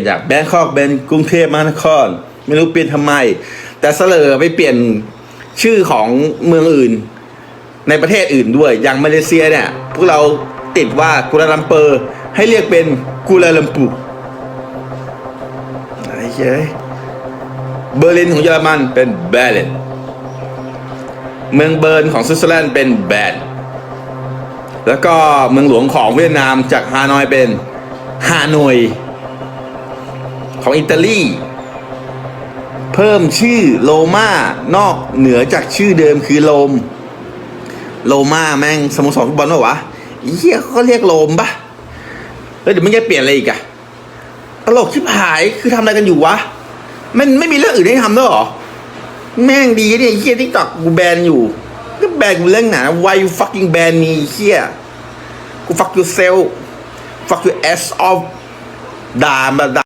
นจากแบงคอกเป็นกรุงเทพมหานคร ไม่รู้เปลี่ยนทำไม แต่เสลอไปเปลี่ยนชื่อของเมืองอื่น ในประเทศอื่นด้วย อย่างมาเลเซียเนี่ย พวกเราติดว่ากุลาลัมเปอร์ ให้เรียกเป็นกุลาลัมปุไอ้เหี้เบอร์ลินของเยอรมันเป็นเบลินเมืองเบิร์นของสวิตเซอร์แลนด์เป็นแบนแล้วก็เมืองหลวงของเวียดนามจากฮานอยเป็นฮานอย ของอิตาลี เพิ่มชื่อโลมานอกเหนือจากชื่อเดิมคือโลม โลมาแม่งสโมสรฟุตบอลปะวะเฮียเขาก็เรียกโลมปะเฮ้ยเดี๋ยวมันจะเปลี่ยนอะไรอีกอะตลกชิบหายคือทำอะไรกันอยู่วะมันไม่มีเรื่องอื่นให้ทำด้วยหรอ แม่งดีเนี่ยเฮียทิกตอกกูแบนอยู่ก็แบนกูเรื่องไหน why you fucking ban me เฮียกู fuck yourself fuck your ass off ด่ามาด่า